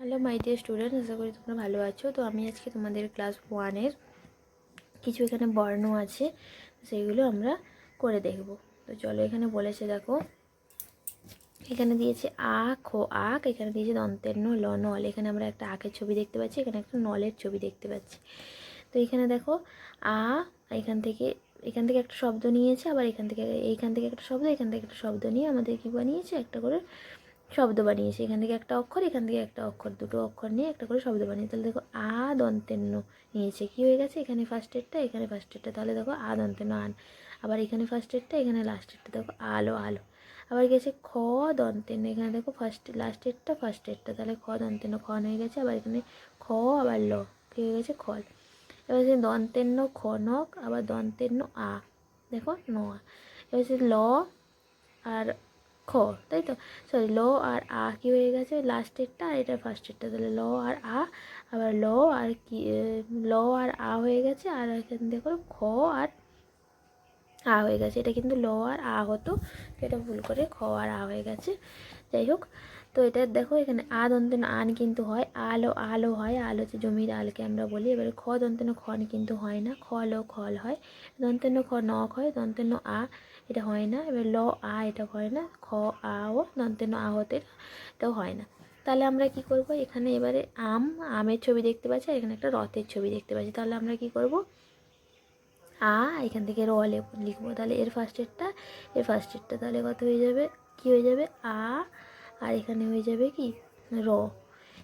Hello my dear student আশা করি তোমরা ভালো আছো। তো আমি আজকে তোমাদের ক্লাস ওয়ানের কিছু এখানে বর্ণ আছে সেইগুলো আমরা করে দেখব। তো চলো এখানে বলেছে, দেখো, এখানে দিয়েছে আ, খো আখ এখানে দিয়েছে দন্তের ন ল, নল। এখানে আমরা একটা আখের ছবি দেখতে পাচ্ছি, এখানে একটা নলের ছবি দেখতে পাচ্ছি। তো এখানে দেখো, আ, এখান থেকে এখান থেকে একটা শব্দ নিয়েছে, আবার এখান থেকে, এইখান থেকে একটা শব্দ, এখান থেকে একটা শব্দ নিয়ে আমাদের কি বানিয়েছে? একটা করে শব্দ বানিয়েছে। এখান থেকে একটা অক্ষর, এখান থেকে একটা অক্ষর। দুটো অক্ষর নিয়ে একটা করে শব্দ বানিয়েছে। তাহলে দেখো আ দন্তেন্ন নিয়েছে। কি হয়ে গেছে? এখানে ফার্স্টেরটা এখানে ফার্স্টেরটা তাহলে দেখো আ দন্তেন্ন আন। আবার এখানে ফার্স্টেরটা এখানে লাস্ট লাস্টেরটা দেখো আলো আলো। আবার গেছে খ দন্তেন্ন। এখানে দেখো ফার্স্ট লাস্ট এডটা ফার্স্ট ফার্স্টেরটা তাহলে খ দন্তেন্ন খন হয়ে গেছে। আবার এখানে খ, আবার ল। কি হয়ে গেছে? খল এবার হচ্ছে দন্তেন্ন খনক আবার দন্তেন্ন আ। দেখো ন এবার হচ্ছে ল আর খ, তাই তো? সরি ল আর আ কি হয়ে গেছে? লাস্টেরটা আর এটা ফার্স্টেরটা তাহলে ল আর আ, আবার ল আর কি ল আর আ হয়ে গেছে, আর এখানে দেখো খ আর আ হয়ে গেছে। এটা কিন্তু ল আর আ হতো, এটা ভুল করে খ আর আ হয়ে গেছে। যাই হোক, তো এটা দেখো এখানে আ দন্তেন আন কিন্তু হয়, আলো আলো হয়, আলো হচ্ছে জমির আলকে আমরা বলি। এবারে খ দন্তেন খন কিন্তু হয় না, খ ও খল হয়। দন্তেন খ নখ হয়, দন্তেন আ এটা হয় না। এবার ল, আ এটা হয় না। খ, আ, ও দন্তেন আ, হতে এটাও হয় না। তাহলে আমরা কি করব? এখানে এবারে আম, আমের ছবি দেখতে পাচ্ছি আর এখানে একটা রথের ছবি দেখতে পাচ্ছি। তাহলে আমরা কি করব? আ, এখান থেকে র লিখব। তাহলে এর ফার্স্টেরটা এর ফার্স্টেরটা তাহলে কত হয়ে যাবে? কি হয়ে যাবে? আ, আর এখানে হয়ে যাবে কি? র।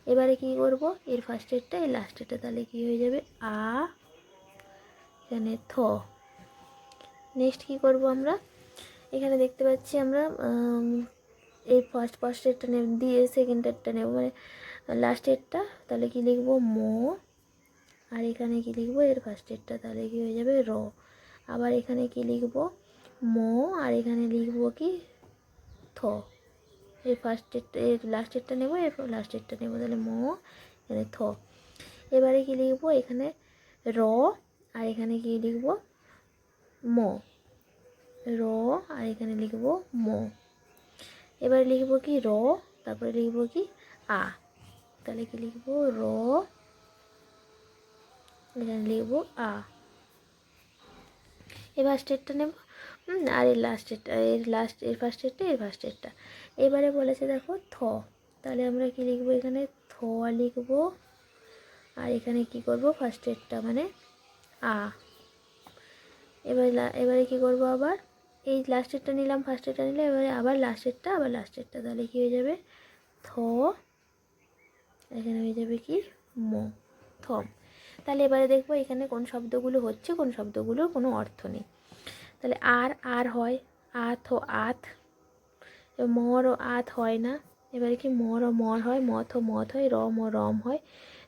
এবারে কি করব? এর ফার্স্টেরটা এর লাস্টেরটা তাহলে কি হয়ে যাবে? আ, এখানে থ। নেক্সট কি করব আমরা? এখানে দেখতে পাচ্ছি আমরা এই ফার্স্ট ফার্স্টেরটা নেব, দিয়ে সেকেন্ডেরটা নেব মানে লাস্টেরটা তাহলে কি লিখব? মো। আর এখানে কি লিখব? এর ফার্স্ট ফার্স্টেরটা তাহলে কি হয়ে যাবে? র। আবার এখানে কি লিখব? মো। আর এখানে লিখব কি? থ। এই ফার্স্টেরটা এর লাস্টেরটা নেব, এর লাস্টেরটা নেব, তাহলে মো, এখানে থ। এবারে কি লিখব? এখানে র। আর এখানে কি লিখব? ম। র, আর এখানে লিখব ম। এবারে লিখব কি র, তারপরে লিখব কি আ। তাহলে কি লিখব? র। এখানে লিখব আ। এবার স্টেটটা নেব। আর এর লাস্টেরটা এর লাস্ট এর ফার্স্ট ফার্স্টেরটা এর ফার্স্ট ফার্স্টেরটা এবারে বলেছে দেখো থ। তাহলে আমরা কি লিখব এখানে? থ লিখব। আর এখানে কি করব? ফার্স্ট ফার্স্টেরটা মানে আ। এবার এবারে কি করব আবার? এই লাস্টেরটা নিলাম ফার্স্টেরটা নিলে, এবারে আবার লাস্টেরটা আবার লাস্টেরটা তাহলে কি হয়ে যাবে? থ, এখানে হয়ে যাবে কি? ম, থম। তাহলে এবারে দেখব এখানে কোন শব্দগুলো হচ্ছে, কোন শব্দগুলোর কোনো অর্থ নেই। তাহলে আর আর হয়, আথ ও আথ। মর ও আথ হয় না। এবারে কি মর ও মর হয়, মথ ও মথ হয় রম ও রম হয়।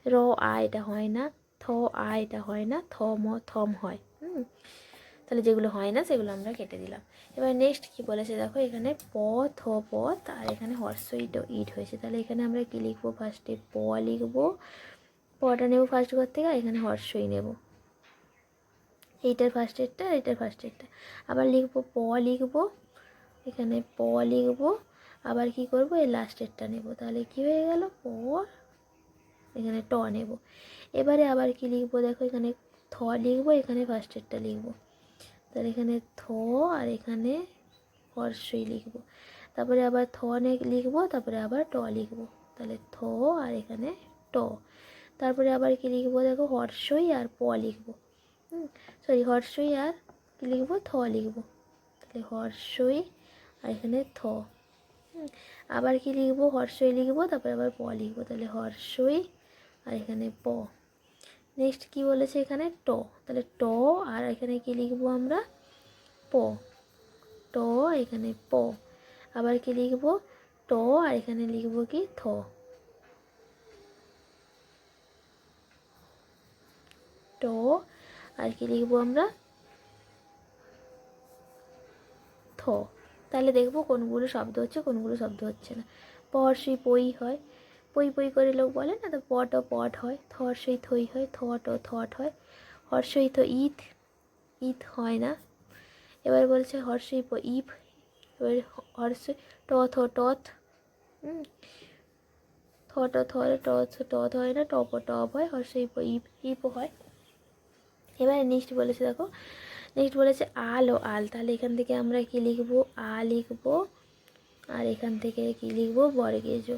র, আ এটা হয় না। থ, আ এটা হয় না। থ, ম, থম হয়। হুম। তাহলে যেগুলো হয় না, সেগুলো আমরা কেটে দিলাম। এবার নেক্সট কি বলেছে? দেখো এখানে প থ পথ, আর এখানে হর্ষ ইট ইট হয়েছে। তাহলে এখানে আমরা কি লিখব? ফার্স্টে প লিখব। পটা নেব ফার্স্ট ঘর থেকে এখানে হর্ষই নেব। এইটার ফার্স্টেরটা আর এইটার ফার্স্টেরটা আবার লিখব, প লিখব। এখানে প লিখব। আবার কি করব? এই লাস্ট লাস্টেরটা নেব। তাহলে কি হয়ে গেল? প, এখানে ট নেব। এবারে আবার কি লিখব? দেখো এখানে থ লিখব, এখানে ফার্স্টেরটা লিখব। তাহলে এখানে থ আর এখানে হর্ষই লিখব। তারপরে আবার থ নে লিখব, তারপরে আবার ট লিখব। তাহলে থ আর এখানে ট। তারপরে আবার কি লিখব দেখো? হর্ষই আর প লিখব। হুম সরি হর্ষই আর কি লিখব? থ লিখব। তাহলে হর্ষই আর এখানে থ। আবার কি লিখব? হর্ষই লিখব, তারপরে আবার প লিখব। তাহলে হর্ষই আর এখানে প। নেক্সট কি বলেছে এখানে? ট। তাহলে ট, আর এখানে কি লিখব আমরা? প। ট, এখানে প। আবার কি লিখব? ট, আর এখানে লিখব কি? থ। ট, আর কি লিখব আমরা? থ। তাহলে দেখব কোনগুলো শব্দ হচ্ছে, কোনগুলো শব্দ হচ্ছে না। পরশই পই হয়। পই পই করে লোক বলে না, তো পট ও পট হয় থরসই থই হয়, থট ও থট হয় হর্ষই তো ইথ ইথ হয় না। এবার বলছে হর্ষই প ইফ এবার হর্ষই টথ ও টথ থ ফট থর ট ট হয় না টপ টপ হয় হর্ষ ইপ ইপ ইপ হয়। এবারে নেক্সট বলেছে দেখো নেক্সট বলেছে আল ও আল, তাহলে এখান থেকে আমরা কি লিখব? আ লিখব, আর এখান থেকে কি লিখব? বর্গেজ।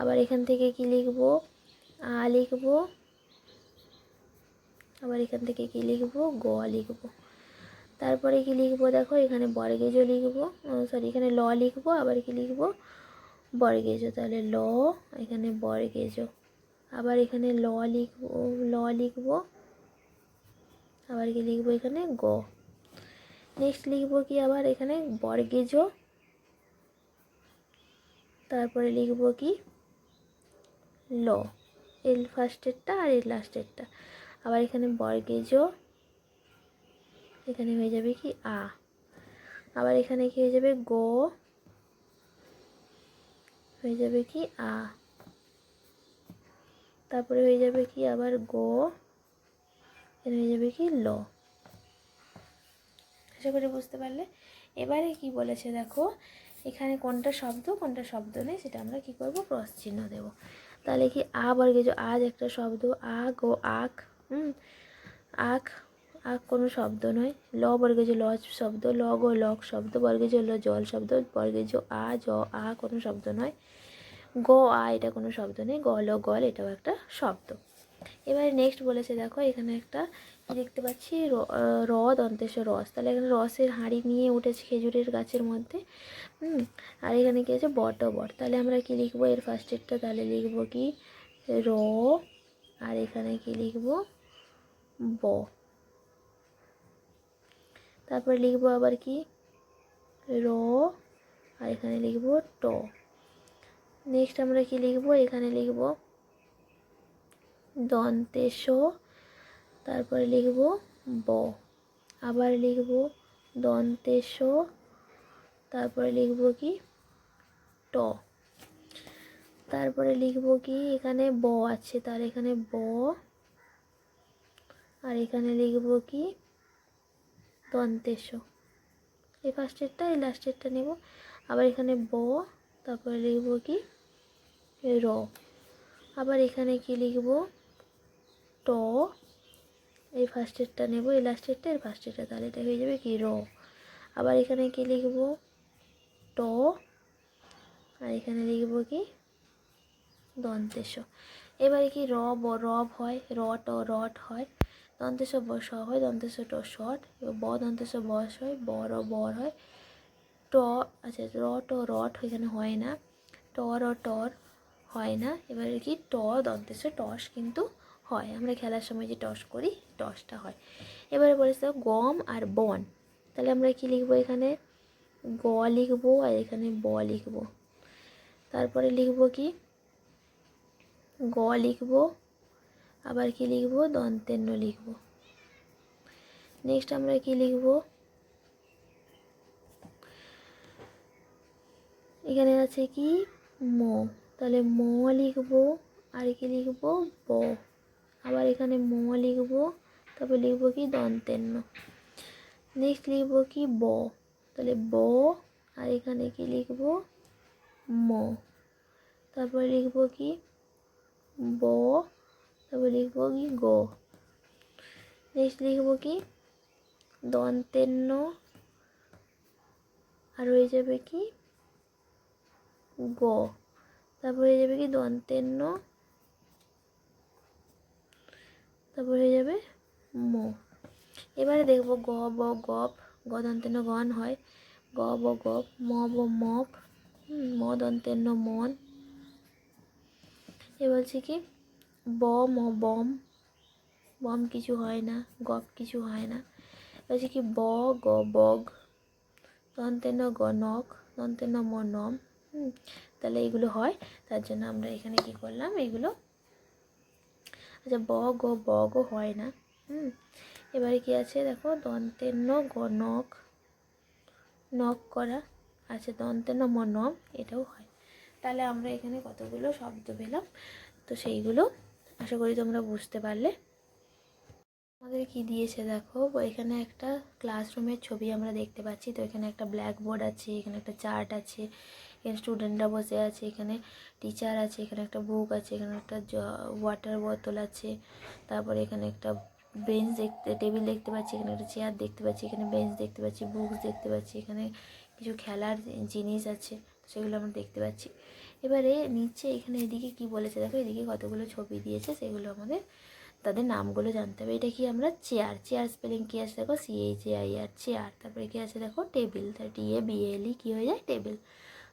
আবার এখান থেকে কি লিখব? আ লিখব। আবার এখান থেকে কি লিখব? গ লিখব। তারপরে কি লিখব দেখো? এখানে বর্গেজও লিখব। সরি এখানে ল লিখব, আবার কি লিখব? বর্গেজও তাহলে ল, এখানে বর্গেজও আবার এখানে ল লিখব, ল লিখব। আবার কি লিখব এখানে? গ। নেক্সট লিখব কি আবার এখানে? বর্গেজ। তারপরে লিখব কি? ল। এল ফার্স্টেরটা আর এল লাস্টেরটা আবার এখানে বর্গেজ এখানে হয়ে যাবে কি আ। আবার এখানে কি হয়ে যাবে গ। হয়ে যাবে কি আ। তারপরে হয়ে যাবে কি আবার গো। এখানে হয়ে যাবে কি ল। আশা করি বুঝতে পারলে। এবারে কি বলেছে দেখো? এখানে কোনটা শব্দ কোনটা শব্দ নেই, সেটা আমরা কি করব? ক্রস চিহ্ন দেব। তাহলে কি আ বর্গে যে আজ একটা শব্দ আগ ও আখ, হুম, আখ আক কোনো শব্দ নয়, ল বর্গে যে ল শব্দ, ল ও লক শব্দ বর্গে যে ল জল শব্দ বর্গে যে আ, জ, আ কোনো শব্দ নয়, গ, আ এটা কোনো শব্দ নেই গল গল এটাও একটা শব্দ। এবারে নেক্সট বলেছে দেখো, এখানে একটা দেখতে পাচ্ছি র- আহ, র দন্তেশ রস। তাহলে এখানে রসের হাঁড়ি নিয়ে উঠেছে খেজুরের গাছের মধ্যে। আর এখানে কি আছে? বট বট তাহলে আমরা কি লিখব? এর ফার্স্ট এডটা তাহলে লিখব কি? র আর এখানে কি লিখব? ব। তারপর লিখব আবার কি? র আর এখানে লিখব ট। নেক্সট আমরা কি লিখব? এখানে লিখব দন্তেশ তারপরে লিখব ব। আবার লিখব দন্তেশ। তারপরে লিখব কি? ট। তারপরে লিখব কি? এখানে ব আছে তার এখানে ব। আর এখানে লিখব কি? দন্তেশ। এই ফার্স্টেরটা এই লাস্টেরটা নেব। আবার এখানে ব, তারপরে লিখব কি? র। আবার এখানে কি লিখব? ট। এই ফার্স্টেরটা নেব, এই লাস্টেরটা এর ফার্স্টেরটা তাহলে এটা হয়ে যাবে কি, র। আবার এখানে কি লিখব? ট। আর এখানে লিখব কি? দন্তেশ এবারে কি র, ব রব হয়? রট ও রট হয়। দন্তেশ ব স হয় দন্তেশ ট শট ব দন্তেশ বস হয়, ব, র বর হয়। ট আচ্ছা রট ও রট এখানে হয় না। টর ও টর হয় না। এবারে কি? ট দন্তেশ টস কিন্তু হয়। আমরা খেলার সময় যে টস করি, টসটা হয়। এবারে বলেছে গম আর বন। তাহলে আমরা কি লিখব এখানে? গ লিখব আর এখানে ব লিখব। তারপরে লিখব কি? গ লিখব, আবার কি লিখব? দন্তেন্ন লিখব। নেক্সট আমরা কি লিখব? এখানে আছে কি? ম। তাহলে ম লিখব, আর কি লিখব? ব। আবার এখানে ম লিখব, তারপর লিখব কি দন্তেন্ন। নেক্সট লিখব কি ব। তাহলে ব, আর এখানে কি লিখব? ম। তারপরে লিখব কি ব, তারপর লিখব কি গ। নেক্সট লিখব কি দন্তেন্ন, আর হয়ে যাবে কি গ। তারপর হয়ে যাবে কি দন্তেন্ন তারপর হয়ে যাবে ম। এবারে দেখব গ, ব গপ গ দন্তেন্ন গণ হয়। গ, ব গপ ম, ব মপ ম দন্তেন্ন মন। এ বলছি কি? ব, ম, বম। বম কিছু হয় না, গপ কিছু হয় না। বলছি কি? ব, গ, বগ। দন্তেন্ন গণক দন্তেন্ন মনম। হুম, তাহলে এগুলো হয়। তার জন্য আমরা এখানে কি করলাম? এগুলো আচ্ছা ব, গ বগ হয় না। হুম, এবারে কি আছে দেখো? দন্তেন্ন গণক, নক করা। আছে আচ্ছা দন্তেন্ন মনম, এটাও হয়। তাহলে আমরা এখানে কতগুলো শব্দ পেলাম? তো সেইগুলো আশা করি তোমরা বুঝতে পারলে। আমাদের কি দিয়েছে দেখো? এখানে একটা ক্লাসরুমের ছবি আমরা দেখতে পাচ্ছি। তো এখানে একটা ব্ল্যাকবোর্ড আছে, এখানে একটা চার্ট আছে এখানে স্টুডেন্টরা বসে আছে, এখানে টিচার আছে, এখানে একটা বুক আছে, এখানে একটা জ ওয়াটার বোতল আছে, তারপরে এখানে একটা বেঞ্চ দেখতে টেবিল দেখতে পাচ্ছি, এখানে একটা চেয়ার দেখতে পাচ্ছি, এখানে বেঞ্চ দেখতে পাচ্ছি বুকস দেখতে পাচ্ছি, এখানে কিছু খেলার জিনিস আছে সেগুলো আমরা দেখতে পাচ্ছি। এবারে নিচে এখানে এদিকে কি বলেছে দেখো, এদিকে কতগুলো ছবি দিয়েছে, সেগুলো আমাদের, তাদের নামগুলো জানতে হবে। এটা কি আমরা চেয়ার চেয়ার স্পেলিং কী আছে দেখো? C H A I R chair তারপরে কী আছে দেখো? টেবিল তাহলে এ বি এল কী হয়ে যায়? টেবিল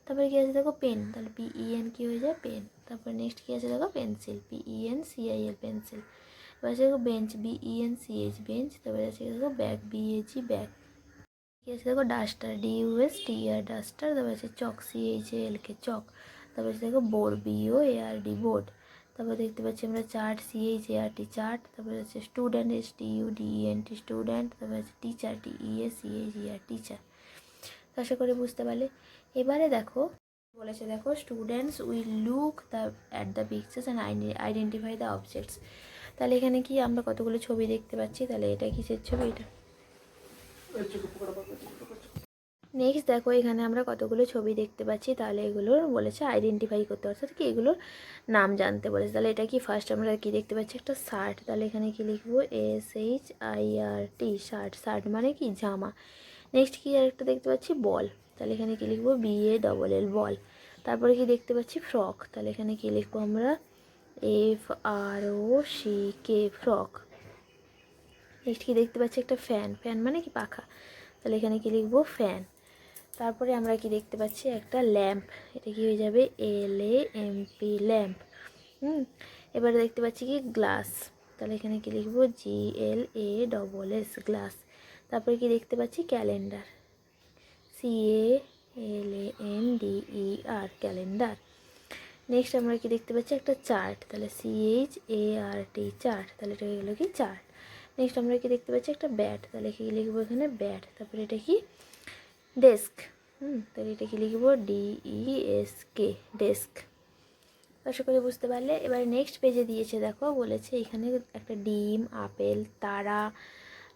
তারপরে কী আছে দেখো পেন তাহলে পি ই এন কী হয়ে যায়? পেন তারপরে নেক্সট কী আছে দেখো pencil P E N C I L pencil এবার আছে দেখো bench B E N C bench তারপরে আছে দেখো ব্যাগ বি এ ব্যাগ কী আছে দেখো duster D U S T R duster তারপরে আছে চক সি এইচ এ এল কে চক তারপরে আছে দেখো board B O A R D board তারপর দেখতে পাচ্ছি আমরা chart C H A R T chart তারপরে হচ্ছে student S T U D N T student তারপরে হচ্ছে teacher T E S C E R teacher আশা করে বুঝতে পারলে। এবারে দেখো, বলেছে দেখো students will look the at the pictures and identify the objects তাহলে এখানে কি আমরা কতগুলো ছবি দেখতে পাচ্ছি? তাহলে এটা কিসের ছবি? এটা। নেক্সট দেখো, এখানে আমরা কতগুলো ছবি দেখতে পাচ্ছি। তাহলে এগুলোর বলেছে আইডেন্টিফাই করতে। অর্থাৎ কি এগুলোর নাম জানতে বলেছে। তাহলে এটা কি ফার্স্ট আমরা কি দেখতে পাচ্ছি? একটা শার্ট তাহলে এখানে কি লিখব? S H I R T shirt shirt মানে কি? জামা। নেক্সট কি আরেকটা দেখতে পাচ্ছি? বল। তাহলে এখানে কি লিখব? বি এ ডবল এল বল তারপরে কি দেখতে পাচ্ছি? ফ্রক তাহলে এখানে কি লিখব আমরা? F R O C K frock next কি দেখতে পাচ্ছি? একটা ফ্যান ফ্যান মানে কি? পাখা. তাহলে এখানে কি লিখব? ফ্যান তারপরে আমরা কি দেখতে পাচ্ছি? একটা ল্যাম্প এটা কি হয়ে যাবে? L A M P lamp হুম? এবারে দেখতে পাচ্ছি কি? গ্লাস তাহলে এখানে কি লিখব? G L A double S glass তারপরে কি দেখতে পাচ্ছি? Calendar C A L A N D E R calendar next আমরা কি দেখতে পাচ্ছি? একটা চার্ট তাহলে C H A R T chart তাহলে এটা হয়ে গেলো কি? চার্ট নেক্সট আমরা কি দেখতে পাচ্ছি? একটা ব্যাট তাহলে কি লিখব এখানে? ব্যাট তারপরে এটা কি? ডেস্ক হুম, তাহলে এটা কি লিখব D E S K desk আশা করে বুঝতে পারলে। এবার নেক্সট পেজে দিয়েছে, দেখো, বলেছে এখানে একটা ডিম, আপেল, তারা,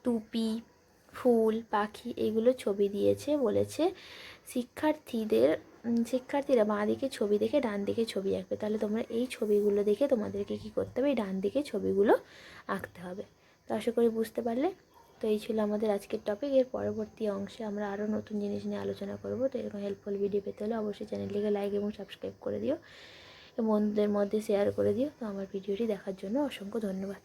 টুপি ফুল, পাখি এগুলো ছবি দিয়েছে, বলেছে শিক্ষার্থীদের শিক্ষার্থীরা বাঁ দিকে ছবি দেখে ডান দিকে ছবি আঁকবে। তাহলে তোমরা এই ছবিগুলো দেখে তোমাদেরকে কী করতে হবে? এই ডান দিকে ছবিগুলো আঁকতে হবে। তো আশা করি বুঝতে পারলে। তো এই ছিল আমাদের আজকের টপিক এর পরবর্তী অংশে আমরা আরও নতুন জিনিস নিয়ে আলোচনা করব। তো এরকম হেল্পফুল ভিডিও পেতে হলে অবশ্যই চ্যানেলটিকে লাইক এবং সাবস্ক্রাইব করে দিও। বন্ধুদের মধ্যে শেয়ার করে দিও। তো আমার ভিডিওটি দেখার জন্য অসংখ্য ধন্যবাদ।